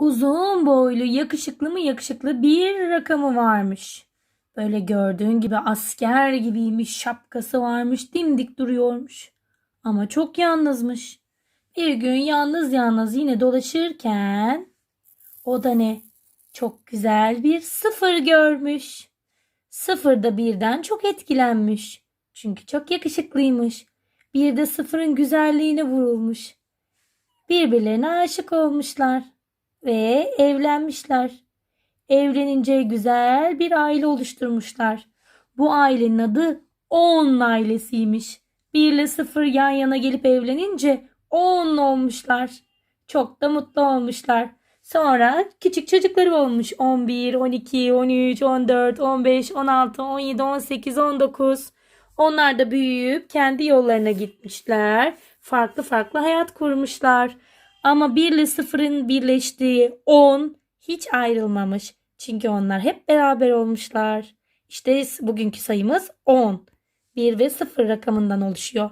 Uzun boylu, yakışıklı mı yakışıklı bir rakamı varmış. Böyle gördüğün gibi asker gibiymiş, şapkası varmış, dimdik duruyormuş. Ama çok yalnızmış. Bir gün yalnız yalnız yine dolaşırken o da ne? Çok güzel bir sıfır görmüş. Sıfır da birden çok etkilenmiş. Çünkü çok yakışıklıymış. Bir de sıfırın güzelliğine vurulmuş. Birbirlerine aşık olmuşlar ve evlenmişler. Evlenince güzel bir aile oluşturmuşlar. Bu ailenin adı On ailesiymiş. Bir ile sıfır yan yana gelip evlenince On olmuşlar. Çok da mutlu olmuşlar. Sonra küçük çocukları olmuş. 11, 12, 13, 14, 15, 16, 17, 18, 19. Onlar da büyüyüp kendi yollarına gitmişler. Farklı farklı hayat kurmuşlar. Ama 1 ile 0'ın birleştiği 10 hiç ayrılmamış. Çünkü onlar hep beraber olmuşlar. İşte bugünkü sayımız 10. 1 ve 0 rakamından oluşuyor.